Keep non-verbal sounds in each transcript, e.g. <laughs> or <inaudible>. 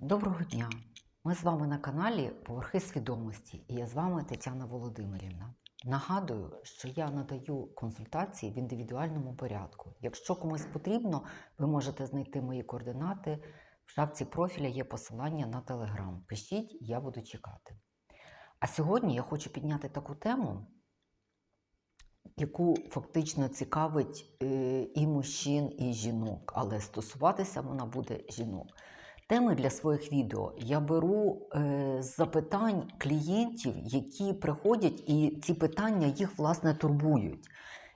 Доброго дня! Ми з вами на каналі Поверхи свідомості і я з вами Тетяна Володимирівна. Нагадую, що я надаю консультації в індивідуальному порядку. Якщо комусь потрібно, ви можете знайти мої координати. В шапці профіля є посилання на телеграм. Пишіть, я буду чекати. А сьогодні я хочу підняти таку тему, яку фактично цікавить е, і мужчин, і жінок, але стосуватися вона буде жінок. Теми для своїх відео я беру е, з запитань клієнтів, які приходять, і ці питання їх власне турбують.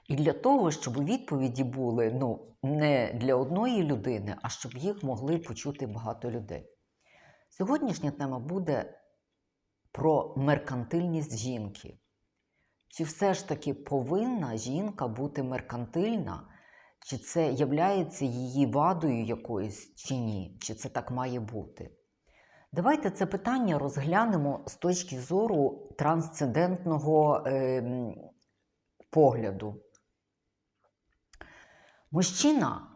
І для того, щоб відповіді були ну, не для одної людини, а щоб їх могли почути багато людей. Сьогоднішня тема буде про меркантильність жінки. Чи все ж таки повинна жінка бути меркантильна? Чи це являється її вадою якоюсь чи ні? Чи це так має бути? Давайте це питання розглянемо з точки зору трансцендентного е, погляду. Мужчина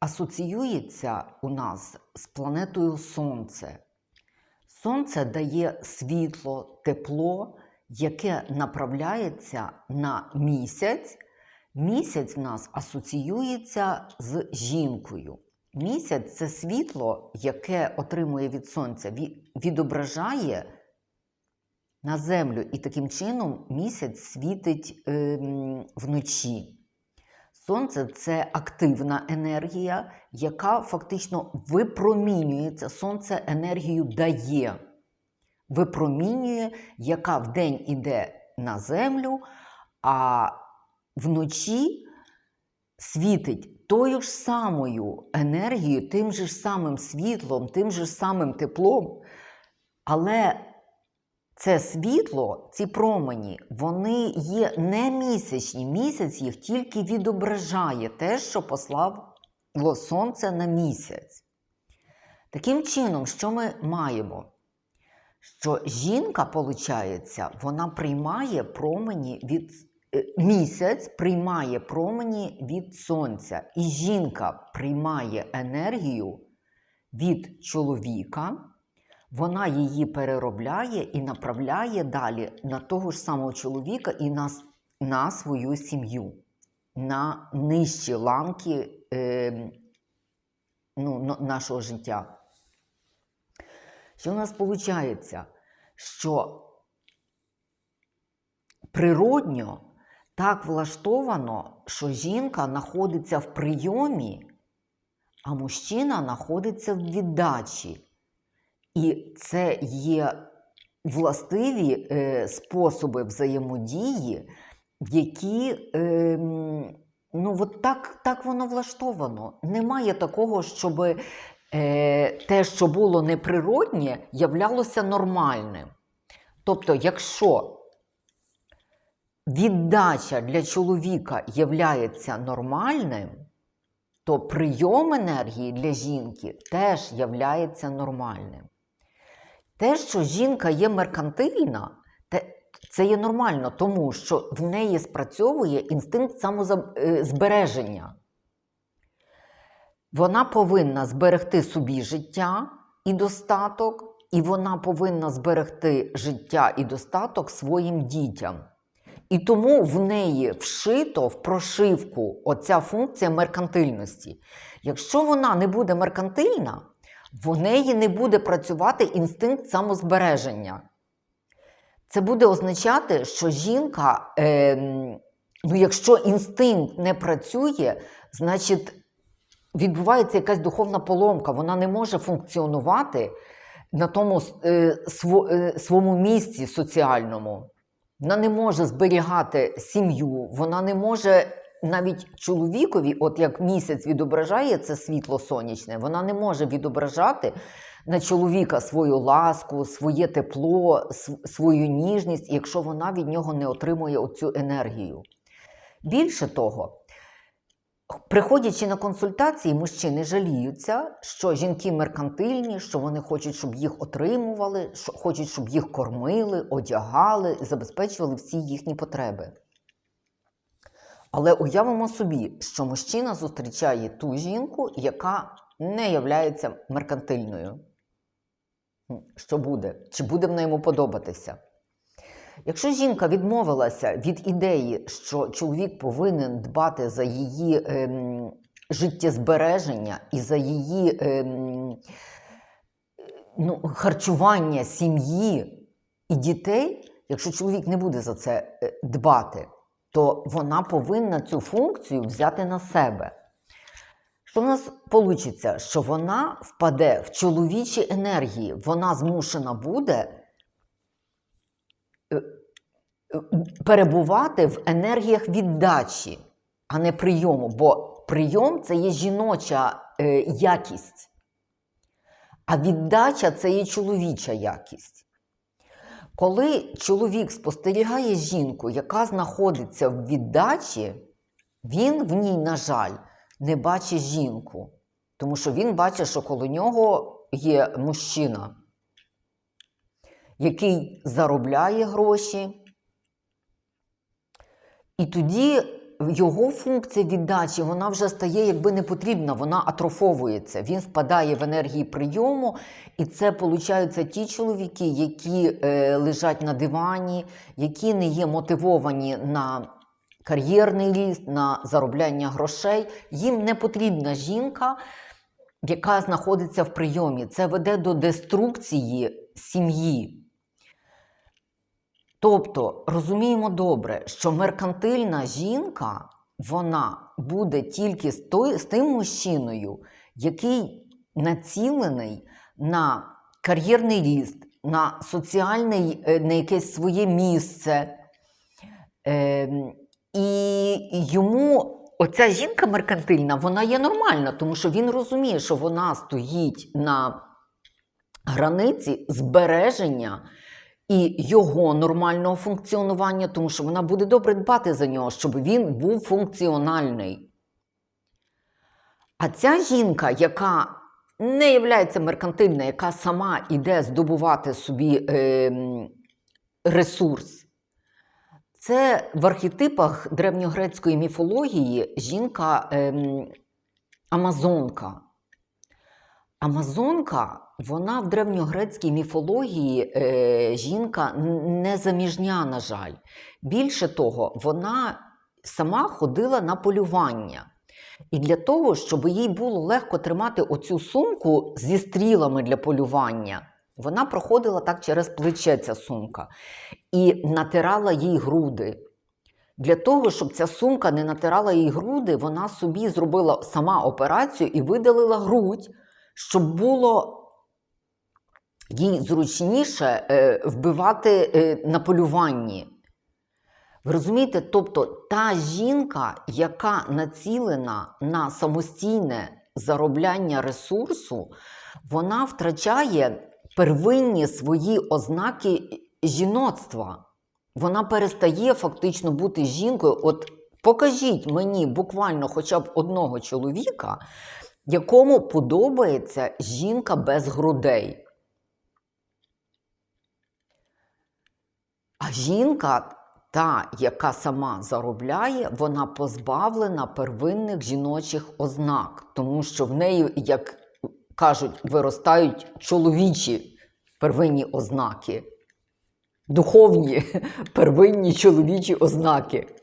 асоціюється у нас з планетою Сонце. Сонце дає світло, тепло, яке направляється на місяць. Місяць в нас асоціюється з жінкою. Місяць це світло, яке отримує від сонця, відображає на землю, і таким чином місяць світить е, вночі. Сонце це активна енергія, яка фактично випромінюється. Сонце енергію дає, випромінює, яка вдень іде на землю, а вночі світить тою ж самою енергією, тим же ж самим світлом, тим же ж самим теплом. Але це світло, ці промені, вони є не місячні. Місяць їх тільки відображає те, що послало сонце на місяць. Таким чином, що ми маємо? Що жінка, виходить, вона приймає промені від місяць приймає промені від сонця, і жінка приймає енергію від чоловіка, вона її переробляє і направляє далі на того ж самого чоловіка і на, на свою сім'ю, на нижчі ланки е, ну, нашого життя. Що у нас виходить? Що природньо так влаштовано, що жінка знаходиться в прийомі, а мужчина знаходиться в віддачі. І це є властиві е, способи взаємодії, які е, ну, от так так воно влаштовано. Немає такого, щоб е, те, що було неприроднє, являлося нормальним. Тобто, якщо віддача для чоловіка являється нормальним, то прийом енергії для жінки теж являється нормальним. Те, що жінка є меркантильна, це є нормально, тому що в неї спрацьовує інстинкт самозбереження. Вона повинна зберегти собі життя і достаток, і вона повинна зберегти життя і достаток своїм дітям. І тому в неї вшито в прошивку оця функція меркантильності. Якщо вона не буде меркантильна, в неї не буде працювати інстинкт самозбереження. Це буде означати, що жінка, е, ну, якщо інстинкт не працює, значить відбувається якась духовна поломка, вона не може функціонувати на тому е, сво, е, своєму місці соціальному. Вона не може зберігати сім'ю, вона не може навіть чоловікові, от як місяць відображає це світло сонячне, вона не може відображати на чоловіка свою ласку, своє тепло, свою ніжність, якщо вона від нього не отримує оцю енергію. Більше того, Приходячи на консультації, мужчини жаліються, що жінки меркантильні, що вони хочуть, щоб їх отримували, що хочуть, щоб їх кормили, одягали забезпечували всі їхні потреби. Але уявимо собі, що мужчина зустрічає ту жінку, яка не є меркантильною. що буде? Чи буде вона йому подобатися? Якщо жінка відмовилася від ідеї, що чоловік повинен дбати за її ем, життєзбереження і за її ем, ну, харчування сім'ї і дітей, якщо чоловік не буде за це е, дбати, то вона повинна цю функцію взяти на себе. Що в нас вийде? Що вона впаде в чоловічі енергії, вона змушена буде перебувати в енергіях віддачі, а не прийому. Бо прийом це є жіноча е, якість, а віддача це є чоловіча якість. Коли чоловік спостерігає жінку, яка знаходиться в віддачі, він в ній, на жаль, не бачить жінку. Тому що він бачить, що коло нього є мужчина, який заробляє гроші. І тоді його функція віддачі вона вже стає якби не потрібна, вона атрофовується. Він впадає в енергії прийому, і це получаються ті чоловіки, які е, лежать на дивані, які не є мотивовані на кар'єрний ріст, на заробляння грошей. Їм не потрібна жінка, яка знаходиться в прийомі. Це веде до деструкції сім'ї. Тобто розуміємо добре, що меркантильна жінка вона буде тільки з, той, з тим мужчиною, який націлений на кар'єрний ріст, на соціальний, е, на якесь своє місце. Е, і йому оця жінка меркантильна, вона є нормальна, тому що він розуміє, що вона стоїть на границі збереження і його нормального функціонування, тому що вона буде добре дбати за нього, щоб він був функціональний. А ця жінка, яка не є меркантильна, яка сама йде здобувати собі е, ресурс, це в архетипах древньогрецької міфології жінка е, Амазонка. Амазонка, вона в древньогрецькій міфології е, жінка незаміжня, на жаль. Більше того, вона сама ходила на полювання. І для того, щоб їй було легко тримати оцю сумку зі стрілами для полювання, вона проходила так через плече ця сумка і натирала їй груди. Для того, щоб ця сумка не натирала їй груди, вона собі зробила сама операцію і видалила грудь щоб було їй зручніше е, вбивати е, на полюванні. Ви розумієте, тобто та жінка, яка націлена на самостійне заробляння ресурсу, вона втрачає первинні свої ознаки жіноцтва. Вона перестає фактично бути жінкою. От покажіть мені буквально хоча б одного чоловіка, якому подобається жінка без грудей. А жінка, та, яка сама заробляє, вона позбавлена первинних жіночих ознак, тому що в неї, як кажуть, виростають чоловічі первинні ознаки, духовні <laughs> первинні чоловічі ознаки.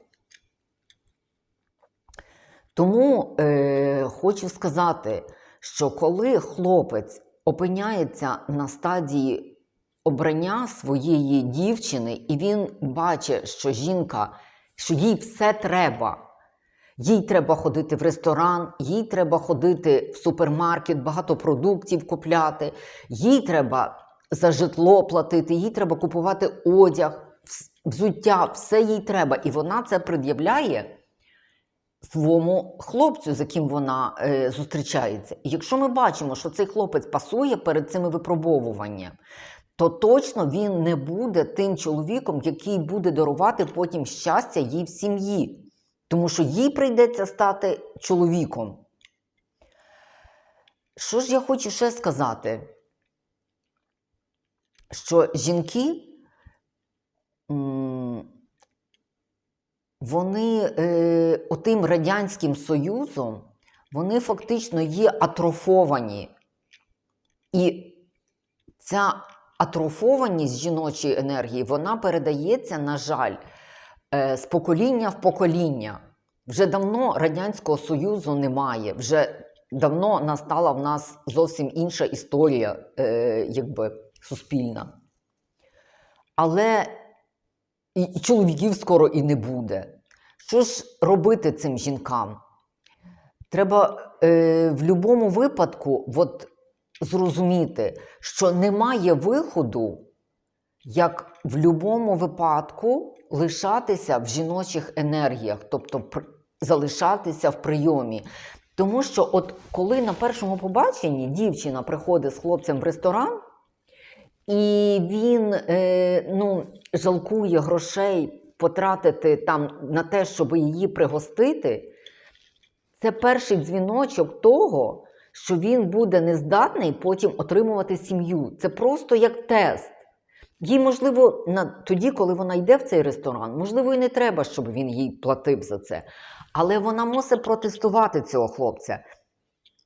Тому е, хочу сказати, що коли хлопець опиняється на стадії обрання своєї дівчини, і він бачить, що жінка, що їй все треба. Їй треба ходити в ресторан, їй треба ходити в супермаркет, багато продуктів купляти, їй треба за житло платити, їй треба купувати одяг, взуття, все їй треба. І вона це пред'являє своєму хлопцю, з яким вона е, зустрічається. І якщо ми бачимо, що цей хлопець пасує перед цими випробовуваннями, то точно він не буде тим чоловіком, який буде дарувати потім щастя їй в сім'ї. Тому що їй прийдеться стати чоловіком. Що ж я хочу ще сказати? Що жінки вони е, отим Радянським Союзом вони фактично є атрофовані. І ця атрофованість жіночої енергії вона передається, на жаль, е, з покоління в покоління. Вже давно Радянського Союзу немає, вже давно настала в нас зовсім інша історія, е, якби суспільна. Але і, і чоловіків скоро і не буде. Що ж робити цим жінкам? Треба е, в будь-якому випадку от, зрозуміти, що немає виходу, як в будь-якому випадку лишатися в жіночих енергіях, тобто залишатися в прийомі. Тому що, от коли на першому побаченні дівчина приходить з хлопцем в ресторан, і він е, ну, жалкує грошей потратити там на те, щоб її пригостити, це перший дзвіночок того, що він буде нездатний потім отримувати сім'ю. Це просто як тест. Їй, можливо, на, тоді, коли вона йде в цей ресторан, можливо, і не треба, щоб він їй платив за це. Але вона мусить протестувати цього хлопця.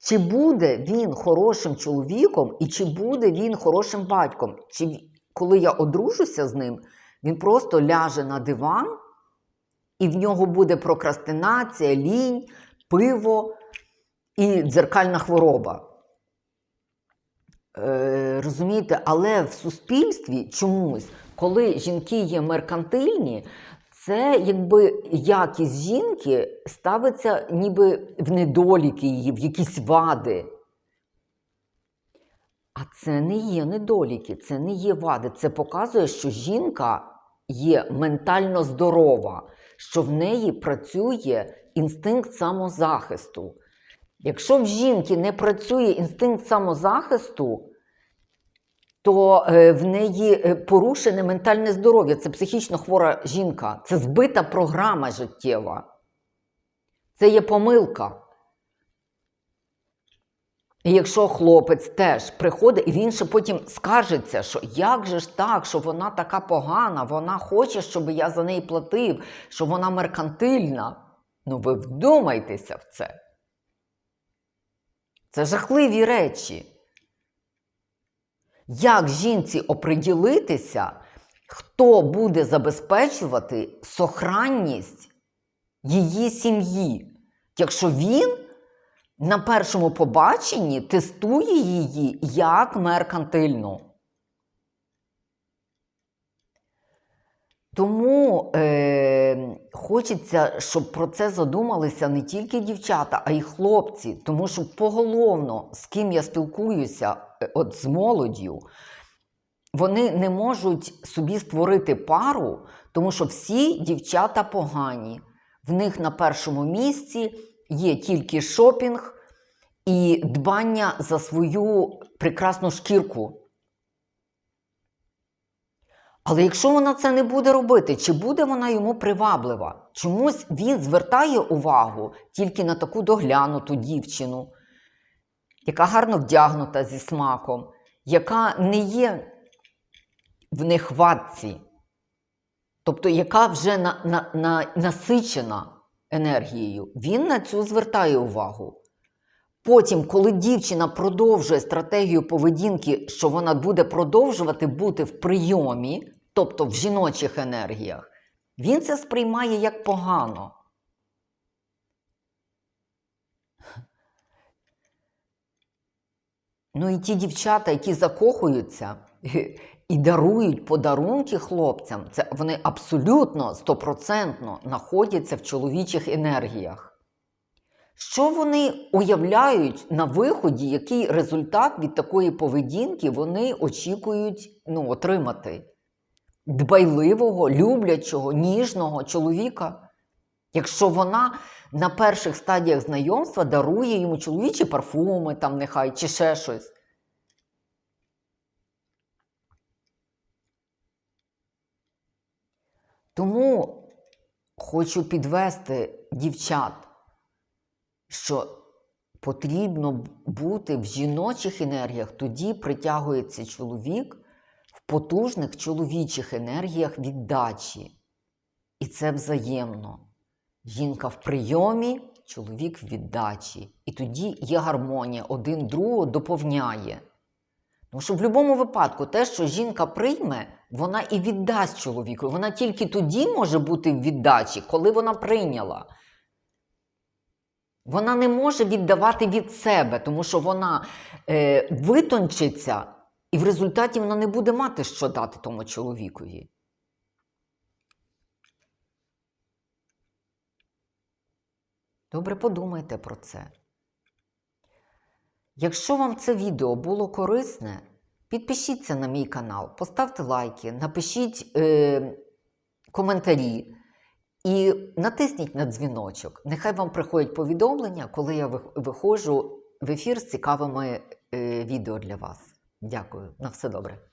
Чи буде він хорошим чоловіком і чи буде він хорошим батьком? Чи коли я одружуся з ним, він просто ляже на диван, і в нього буде прокрастинація, лінь, пиво і дзеркальна хвороба. Е, розумієте, але в суспільстві чомусь, коли жінки є меркантильні, це якби якість жінки ставиться ніби в недоліки її, в якісь вади. А це не є недоліки, це не є вади. Це показує, що жінка є ментально здорова, що в неї працює інстинкт самозахисту. Якщо в жінки не працює інстинкт самозахисту, то е, в неї е, порушене ментальне здоров'я. Це психічно хвора жінка, це збита програма життєва. Це є помилка. І якщо хлопець теж приходить, і він ще потім скаржиться, що як же ж так, що вона така погана, вона хоче, щоб я за неї платив, що вона меркантильна. Ну ви вдумайтеся в це. Це жахливі речі. Як жінці оприділитися, хто буде забезпечувати сохранність її сім'ї, якщо він на першому побаченні тестує її як меркантильну? Тому е, хочеться, щоб про це задумалися не тільки дівчата, а й хлопці. Тому що поголовно, з ким я спілкуюся, е, от з молоддю, вони не можуть собі створити пару, тому що всі дівчата погані. В них на першому місці є тільки шопінг і дбання за свою прекрасну шкірку. Але якщо вона це не буде робити, чи буде вона йому приваблива? Чомусь він звертає увагу тільки на таку доглянуту дівчину, яка гарно вдягнута зі смаком, яка не є в нехватці, тобто яка вже на, на, на, насичена енергією. Він на цю звертає увагу. Потім, коли дівчина продовжує стратегію поведінки, що вона буде продовжувати бути в прийомі, тобто в жіночих енергіях, він це сприймає як погано. Ну і ті дівчата, які закохуються і дарують подарунки хлопцям, це вони абсолютно стопроцентно знаходяться в чоловічих енергіях. Що вони уявляють на виході, який результат від такої поведінки вони очікують ну, отримати? Дбайливого, люблячого, ніжного чоловіка. Якщо вона на перших стадіях знайомства дарує йому чоловічі парфуми, там нехай, чи ще щось. Тому хочу підвести дівчат що потрібно бути в жіночих енергіях, тоді притягується чоловік в потужних чоловічих енергіях віддачі. І це взаємно. Жінка в прийомі, чоловік в віддачі. І тоді є гармонія, один другого доповняє. Тому що в будь-якому випадку те, що жінка прийме, вона і віддасть чоловіку. Вона тільки тоді може бути в віддачі, коли вона прийняла. Вона не може віддавати від себе, тому що вона е, витончиться, і в результаті вона не буде мати що дати тому чоловікові. Добре подумайте про це. Якщо вам це відео було корисне, підпишіться на мій канал, поставте лайки, напишіть е, коментарі і натисніть на дзвіночок. Нехай вам приходять повідомлення, коли я виходжу в ефір з цікавими е, відео для вас. Дякую. На все добре.